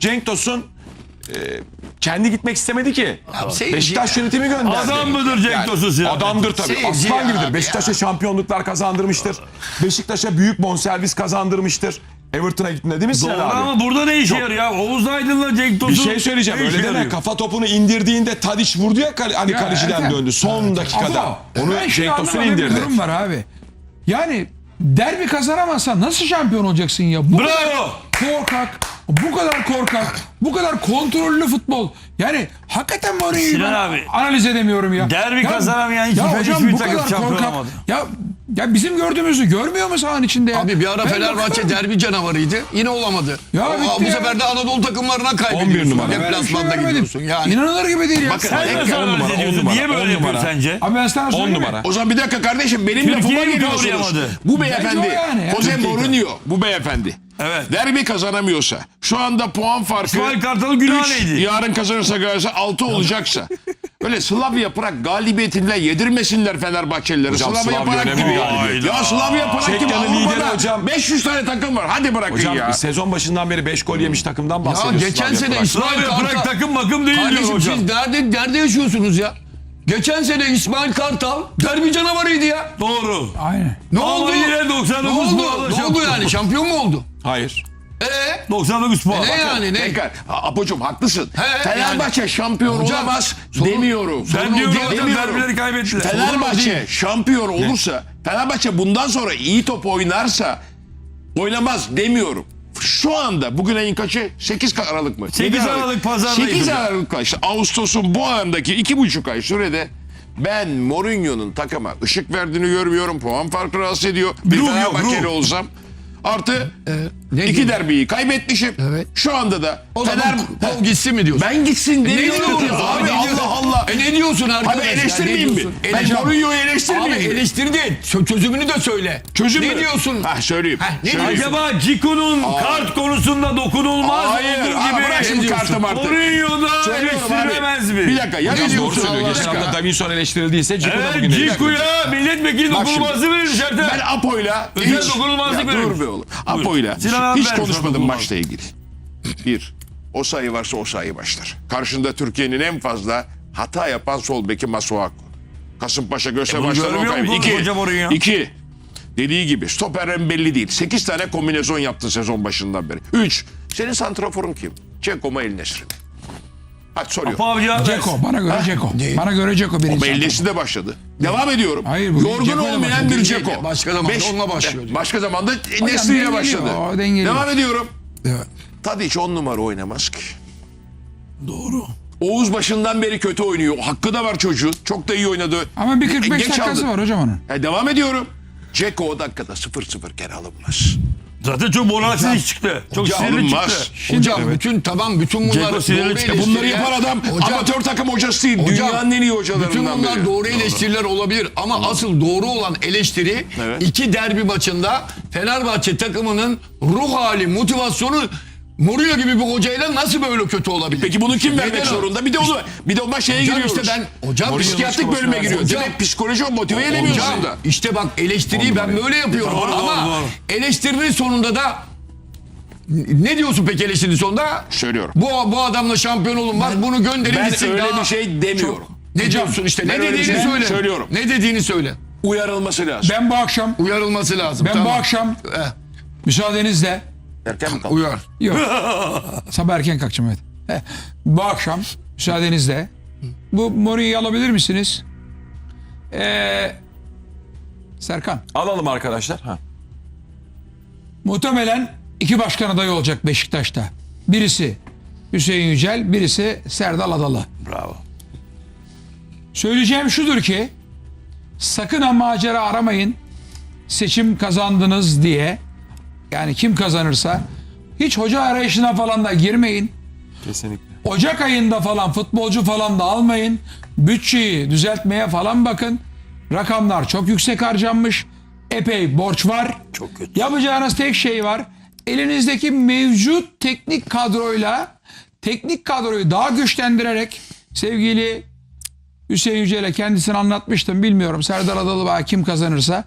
Cenk Tosun e, kendi gitmek istemedi ki. seyirci Beşiktaş yönetimi gönderdi. Adam mıdır Cenk Tosun Sinan? Adamdır tabii. Seyirci Aslan ya gibidir. abi Beşiktaş'a şampiyonluklar kazandırmıştır. Beşiktaş'a büyük bonservis kazandırmıştır. Everton'a gittiğinde değil mi Sinan Doğru abi? ama burada ne işe yarıyor ya? Oğuz Aydın'la Cenk Tosun. Bir şey söyleyeceğim öyle deme. yarıyor? Kafa topunu indirdiğinde Tadiç vurdu ya kale- hani kaleciden Ertem. döndü. Son dakikada. Ama Onu Cenk Tosun indirdi. durum var abi. Yani derbi kazanamazsan nasıl şampiyon olacaksın ya? Bu Bravo. kadar korkak, bu kadar korkak, bu kadar kontrollü futbol. Yani hakikaten Mourinho'yu Sinan ben abi, analiz edemiyorum ya. derbi Ya- kazanamayan hiçbir- ya hocam hiçbir bu takım şampiyon olamadı. Ya ya bizim gördüğümüzü görmüyor mu sahanın içinde ya? Abi bir ara Ben Fenerbahçe bakıyorum. derbi canavarıydı. Yine olamadı. Ya O- bitti bu ya. sefer de Anadolu takımlarına kaybediyorsun. 11 numara. Ben öyle bir şey Deplasmanda görmedim. gidiyorsun yani. İnanılır gibi değil ya. Bakın, Sen Tek- nasıl on analiz numara, on ediyorsun? numara, Niye böyle on yapıyor numara. sence? Abi ben sana 10 söyleyeyim mi? numara. O zaman bir dakika kardeşim benim Türkiye'yi lafıma mi geliyorsunuz. kavrayamadı? Bu Bence beyefendi, o yani. Jose Türkiye'yi Mourinho, bu beyefendi. Evet. Derbi kazanamıyorsa, şu anda puan farkı İsmail Kartal'ın günahı üç, neydi? yarın kazanırsa Galatasaray 6 olacaksa böyle Slavia Prag galibiyetinden yedirmesinler Fenerbahçelileri. Hocam, Slavia Slavia Prag önemli gibi. Ya Slavia Prag gibi Çekya'nın lideri Avrupa'da hocam. 500 tane takım var. Hadi bırakın Hocam ya. sezon başından beri 5 gol yemiş takımdan Ya bahsediyoruz. geçen sene. İsmail Kartal... takım makım değil Kardeşim hocam. siz nerede, nerede yaşıyorsunuz ya? Geçen sene İsmail Kartal derbi canavarıydı ya. Doğru. Aynen. Ne Ama oldu? yine Ne 99 oldu? puanla Ne oldu yani? Şampiyon mu oldu? Hayır. Ee? 99 puan. Ne yani ne? Tekrar, Ha, Apocuğum haklısın. He, Fenerbahçe şampiyon Hocam, olamaz sorun- demiyorum. Ben diyorum Sorun hocam demiyorum. derbileri kaybettiler. Fenerbahçe şampiyon olursa, Fenerbahçe bundan sonra iyi top oynarsa oynamaz demiyorum. Şu anda bugün ayın kaçı? 8 Aralık mı? 8 Yedi Aralık pazardayız 8 hocam. Aralık işte Ağustos'un bu andaki iki buçuk ay sürede ben Mourinho'nun takıma ışık verdiğini görmüyorum. Puan farkı rahatsız ediyor. Bir Ruh Fenerbahçeli ruh. olsam. Artı ne iki diyor? derbiyi kaybetmişim. Evet. Şu anda da O zaman kol gitsin mi diyorsun? ben gitsin ne demiyorum. diyorsun Abi Ne diyorsun? Allah Allah. E ne diyorsun arkadaş? Abi? Ne eleştirmeyeyim mi? Ben Eleştir- Mourinho'yu Abi eleştirmeyeyim değil. Çö- Çözümünü de söyle. Çözüm Ne mü? diyorsun? Ha söyleyeyim. Heh, ne Söyleyeyim. Acaba Ciku'nun kart konusunda dokunulmaz Hayır. olduğu gibi bırak şimdi kartı martı. Mourinho'da abi. eleştirilemez mi? Bir dakika. Ya Ne doğru diyorsun söylüyor. Allah Geçen hafta Davinson eleştirildiyse Ciku da Evet bugün. Ciku'ya milletvekili dokunulmazlık verilmiş Ben. Apo'yla Özel dokunulmazlık verilmiş. dur be oğlum. Apo'yla Sinan abi hiç konuşmadım maçla ilgili. Bir, o sayı varsa o sayı başlar. Karşında Türkiye'nin en fazla hata yapan sol beki Masuaku. Kasımpaşa Göse E başlar o kaybı. İki, iki, dediği gibi stoperin belli değil. Sekiz tane kombinezon yaptın sezon başından beri. Üç, senin santraforun kim? Ceko mu El Nesri Abi cevap versin. Ceko bana göre Ceko. Bana göre Ceko birinci. Bellisi de başladı. Devam ediyorum. Hayır, bugün Yorgun Ceko'yla olmayan başladı. bir Ceko. Başka zamanda onunla başlıyor diyor. Başka zamanda dengeliyor, Nesli'yle başladı. o dengeliyor. Devam ediyorum. Evet. Tadiç on numara oynamaz ki. Doğru. Oğuz başından beri kötü oynuyor. Hakkı da var çocuğun. Çok da iyi oynadı. Ama bir 45 Geç dakikası aldı. var hocam onun. Ha, devam ediyorum. Ceko o dakikada 0-0 kere alınmaz. Zaten çok moralsiz iş çıktı. Çok Hocam sinirli alınmaz. çıktı. Hocam bütün tamam bütün bunlar Ceko sinirli doğru çıktı. eleştiriler. Bunları yapan adam Hocam, amatör takım hocası değil. Hocam, Dünyanın en iyi Bütün hocalarından bunlar biri. doğru eleştiriler olabilir ama asıl doğru olan eleştiri Evet. iki derbi maçında Fenerbahçe takımının ruh hali, motivasyonu Mourinho gibi bir hocayla nasıl böyle kötü olabilir? Peki bunu kim vermek Neden zorunda? Bir de onu bir de ona şeye Hocam giriyoruz. işte ben- hocam psikiyatrik bölüme giriyor. Hocam- Demek psikoloji o motive edemiyorsun da. işte bak eleştiriyi ben böyle yapıyorum Doğru, ama doğru, doğru. eleştirinin sonunda da ne diyorsun peki eleştirinin sonunda? Söylüyorum. Bu bu adamla şampiyon olunmaz. bunu gönderin ben öyle daha. bir şey demiyorum. Ne diyorsun işte? ben Ne dediğini şey söyle. söylüyorum. Ne dediğini söyle. Uyarılması lazım. Ben bu akşam Uyarılması lazım. ben bu tamam. akşam Eh, müsaadenizle Erken mi kaldı? uyar. yok. Sabah erken kalkacağım evet. He, Bu akşam müsaadenizle bu Mourinho'yu alabilir misiniz? Ee, Serkan. Alalım arkadaşlar. Ha. Muhtemelen iki başkan adayı olacak Beşiktaş'ta. Birisi Hüseyin Yücel, birisi Serdal Adalı. Bravo. Söyleyeceğim şudur ki sakın ha macera aramayın. Seçim kazandınız diye. Yani kim kazanırsa hiç hoca arayışına falan da girmeyin. Kesinlikle. Ocak ayında falan futbolcu falan da almayın. Bütçeyi düzeltmeye falan bakın. Rakamlar çok yüksek harcanmış. Epey borç var. Çok kötü. Yapacağınız tek şey var. Elinizdeki mevcut teknik kadroyla teknik kadroyu daha güçlendirerek sevgili Hüseyin Yücel'e kendisini anlatmıştım. Bilmiyorum Serdar Adalı veya kim kazanırsa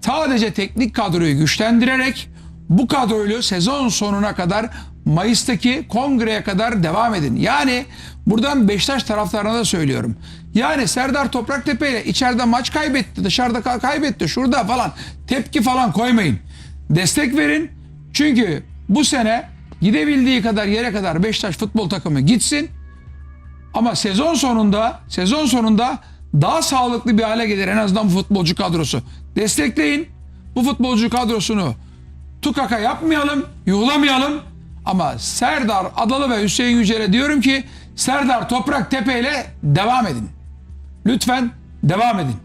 sadece teknik kadroyu güçlendirerek bu kadroyla sezon sonuna kadar Mayıs'taki kongreye kadar devam edin. Yani buradan Beşiktaş taraftarına da söylüyorum. Yani Serdar Topraktepe ile içeride maç kaybetti, dışarıda ka- kaybetti, şurada falan tepki falan koymayın. Destek verin. Çünkü bu sene gidebildiği kadar yere kadar Beşiktaş futbol takımı gitsin. Ama sezon sonunda sezon sonunda daha sağlıklı bir hale gelir en azından bu futbolcu kadrosu. Destekleyin. Bu futbolcu kadrosunu tukaka yapmayalım, yuhlamayalım. Ama Serdar Adalı ve Hüseyin Yücel'e diyorum ki Serdar Toprak Tepe ile devam edin. Lütfen devam edin.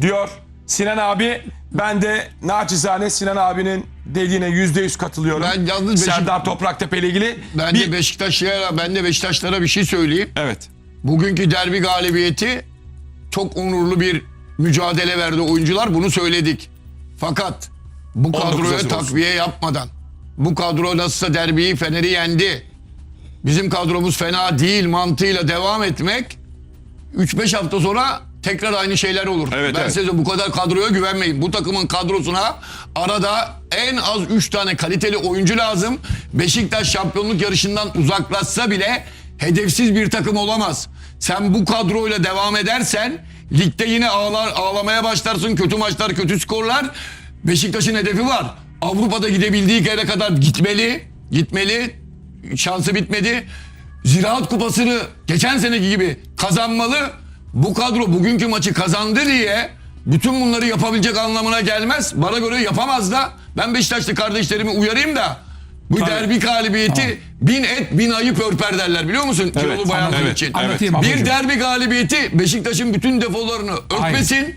diyor Sinan abi. Ben de naçizane Sinan abinin dediğine yüzde yüz katılıyorum. Ben yalnız Beşik- Serdar Topraktepe ile ilgili. Ben bir... de Beşiktaşlara, ben de Beşiktaşlara bir şey söyleyeyim. Evet. Bugünkü derbi galibiyeti çok onurlu bir mücadele verdi oyuncular. Bunu söyledik. Fakat bu 19 kadroya takviye yapmadan bu kadro nasılsa derbiyi Fener'i yendi. Bizim kadromuz fena değil mantığıyla devam etmek 3-5 hafta sonra tekrar aynı şeyler olur. Evet, ben evet. size bu kadar kadroya güvenmeyin. Bu takımın kadrosuna arada en az 3 tane kaliteli oyuncu lazım. Beşiktaş şampiyonluk yarışından uzaklaşsa bile hedefsiz bir takım olamaz. Sen bu kadroyla devam edersen ligde yine ağlar, ağlamaya başlarsın. Kötü maçlar, kötü skorlar. Beşiktaş'ın hedefi var. Avrupa'da gidebildiği yere kadar gitmeli. Gitmeli. Şansı bitmedi. Ziraat Kupası'nı geçen seneki gibi kazanmalı. Bu kadro bugünkü maçı kazandı diye bütün bunları yapabilecek anlamına gelmez. Bana göre yapamaz da. Ben Beşiktaşlı kardeşlerimi uyarayım da. Bu derbi galibiyeti bin et bin ayıp örper derler biliyor musun? Kilolu bayanlar evet, için. evet. Bir derbi galibiyeti Beşiktaş'ın bütün defolarını örtmesin.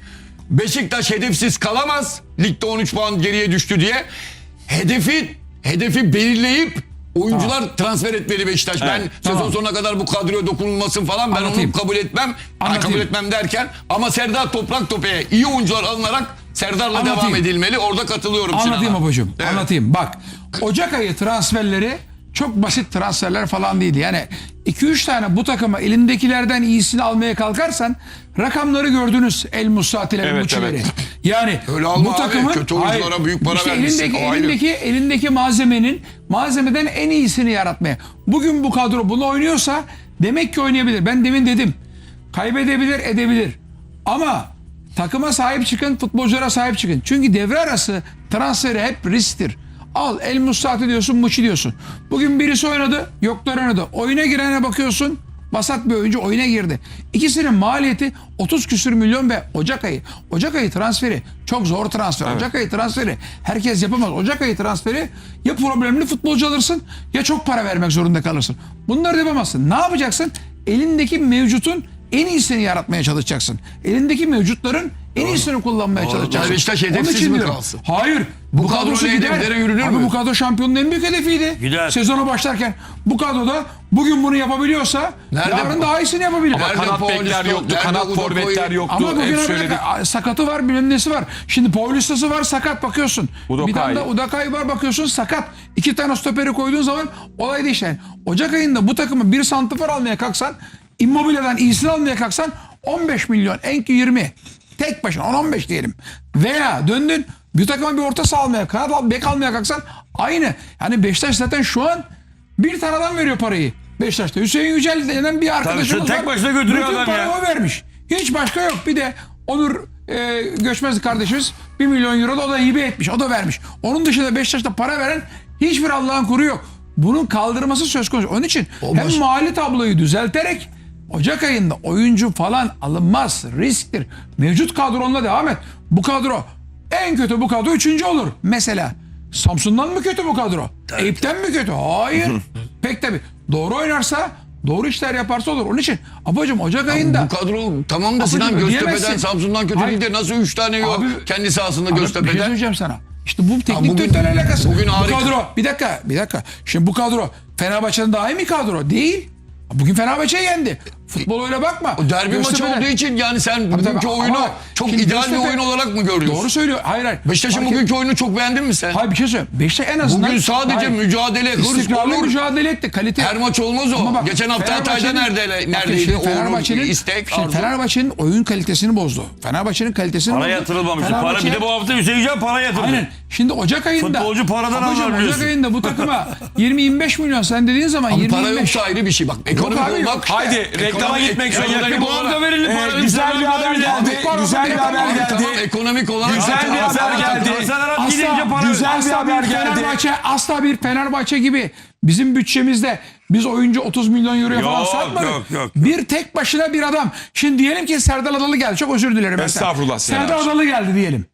Beşiktaş hedefsiz kalamaz. Ligde 13 puan geriye düştü diye. Hedefi hedefi belirleyip oyuncular transfer etmeli Beşiktaş. Ben sezon Tamam. sonuna kadar bu kadroya dokunulmasın falan ben Anlatayım. onu kabul etmem. Anlatayım. kabul etmem derken ama Serdar Toprak Tope'ye iyi oyuncular alınarak Serdar'la Anlatayım. devam edilmeli. Orada katılıyorum Anlatayım Sinan'a. babacığım. Evet. Anlatayım. Bak Ocak ayı transferleri çok basit transferler falan değildi. Yani 2-3 tane bu takıma elindekilerden iyisini almaya kalkarsan rakamları gördünüz El Musati ile Evet, Muçi'leri. evet. Yani Öyle alma bu abi. takımın Kötü oyunculara büyük para işte vermişsin, elindeki, o ayrı. elindeki elindeki malzemenin malzemeden en iyisini yaratmaya. Bugün bu kadro bunu oynuyorsa demek ki oynayabilir. Ben demin dedim. Kaybedebilir, edebilir. Ama takıma sahip çıkın, futbolculara sahip çıkın. Çünkü devre arası transferi hep risktir. Al El Mustati diyorsun, Muçi diyorsun. Bugün birisi oynadı, yoklar oynadı. Oyuna girene bakıyorsun, Basat bir oyuncu oyuna girdi. İkisinin maliyeti 30 küsür milyon ve Ocak ayı. Ocak ayı transferi çok zor transfer. Ocak ayı transferi herkes yapamaz. Ocak ayı transferi ya problemli futbolcu alırsın ya çok para vermek zorunda kalırsın. Bunları yapamazsın. Ne yapacaksın? Elindeki mevcutun en iyisini yaratmaya çalışacaksın. Elindeki mevcutların en iyisini kullanmaya çalışacaksın. Beşiktaş Onun hedefsiz mi kalsın? Hayır. Bu Bu, kadrosu kadroyla gider. hedeflere yürünür Abi mü? bu kadro şampiyonun en büyük hedefiydi. Gider. Sezona başlarken bu kadroda bugün bunu yapabiliyorsa Nerede yarın bu- daha iyisini yapabilir. Nerede Kanat bekler yoktu, nerede kanat forvetler yoktu. Ama bugüne Hep kadar söyledik. a- sakatı var bilmem nesi var. Şimdi Paulista'sı var sakat bakıyorsun. Udokay. Bir tane de Udakay var bakıyorsun sakat. İki tane stoperi koyduğun zaman olay değişir. Yani Ocak ayında bu takımı bir santifor almaya kalksan Immobile'den iyisini almaya kalksan 15 milyon en ki 20. Tek başına 10-15 diyelim. Veya döndün bir takıma bir orta saha almaya, kanat al, bek almaya kalksan aynı. Yani Beşiktaş zaten şu an bir tane adam veriyor parayı. Beşiktaş'ta. Hüseyin Yücel denen bir arkadaşımız tek var. başına götürüyor Bütün adam parayı ya. o vermiş. Hiç başka yok. Bir de Onur e, Göçmez kardeşimiz 1 milyon euro da o da hibe etmiş. O da vermiş. Onun dışında Beşiktaş'ta para veren hiçbir Allah'ın kuru yok. Bunun kaldırması söz konusu. Onun için hem mali tabloyu düzelterek Ocak ayında oyuncu falan alınmaz. Risktir. Mevcut kadronla devam et. Bu kadro en kötü bu kadro üçüncü olur. Mesela Samsun'dan mı kötü bu kadro? Eyüp'ten mi kötü? Hayır. Pek tabii. Doğru oynarsa doğru işler yaparsa olur. Onun için Apacım Ocak ayında Bu kadro tamam da Sinan Göztepe'den ödeyemezsin. Samsun'dan kötü Hayır. değil de nasıl 3 tane yok Abi- kendi sahasında Bir şey Göztepe'den? söyleyeceğim sana. İşte bu teknik bugün- direktörle alakası. bugün bu harika. kadro bir dakika bir dakika. Şimdi bu kadro Fenerbahçe'nin daha iyi mi kadro? Değil. Bugün Fenerbahçe yendi. Futbol öyle bakma. O derbi maçı Göztepe'de- olduğu için yani sen bugünkü tabii, oyunu ama çok ideal bir Göztepe- oyun olarak mı görüyorsun? Doğru söylüyor. Hayır hayır. Beşiktaş'ın Fark et- bugünkü oyunu çok beğendin mi sen? Hayır bir şey söyleyeyim. Beşiktaş en azından... Bugün sadece Hayır. mücadele, hırs olur. mücadele etti. Kalite. Her maç olmaz o. Ama bak, Geçen hafta Hatay'da nerede, neredeydi? Fenerbahçe'nin, istek, şimdi. Fenerbahçe'nin oyun kalitesini bozdu. Fenerbahçe'nin kalitesini Para bozdu. yatırılmamıştı. Para bir de bu hafta Hüseyin para yatırdı. Aynen. Şimdi Ocak ayında. Futbolcu paradan anlar biliyorsun. Ocak ayında bu takıma 20-25 milyon sen dediğin zaman Ama 20 para yoksa ayrı bir şey. Bak ekonomik abi, olmak. Haydi Ekonomi- reklama gitmek ekonomik zorundayım. Bu hafta verelim Ee, para. güzel bir haber geldi. Güzel bir haber geldi. Ekonomik olarak. Güzel bir haber geldi. Asla para güzel bir haber geldi. Fenerbahçe asla bir Fenerbahçe gibi bizim bütçemizde biz oyuncu 30 milyon euroya falan Yok, satmadık. yok, yok. Bir tek başına bir adam. Şimdi diyelim ki Serdar Adalı geldi. Çok özür dilerim. Estağfurullah Serdar. Adalı geldi diyelim.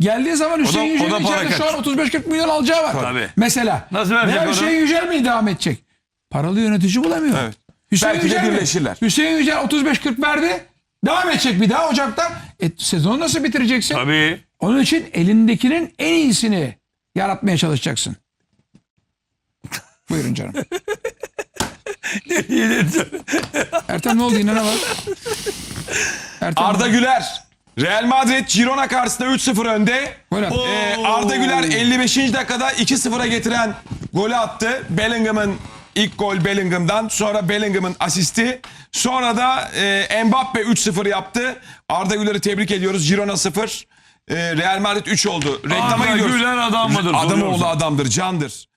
Geldiği zaman Hüseyin Yücel'in içeride şu an kaç. 35-40 milyon alacağı var. Tabii. Mesela. Nasıl verecek Veya? Hüseyin Yücel mi devam edecek? Paralı yönetici bulamıyor. Evet. Hüseyin Belki de Yücel mi? birleşirler. Hüseyin Yücel 35-40 verdi. Devam edecek bir daha Ocak'ta. E, sezonu nasıl bitireceksin? Tabii. Onun için elindekinin en iyisini yaratmaya çalışacaksın. Buyurun canım. Ertem ne oldu yine ne var? Ertem Arda Güler. Real Madrid Girona karşısında 3-0 önde. Gol attı. Ee, Arda Güler 55. dakikada 2-0'a getiren golü attı. Bellingham'ın ilk gol Bellingham'dan. Sonra Bellingham'ın asisti. Sonra da e, Mbappe 3-0 yaptı. Arda Güler'i tebrik ediyoruz. Girona 0. e, Real Madrid 3 oldu. Reklama Arda gidiyoruz. Güler adam mıdır? Adam oğlu adamdır, candır.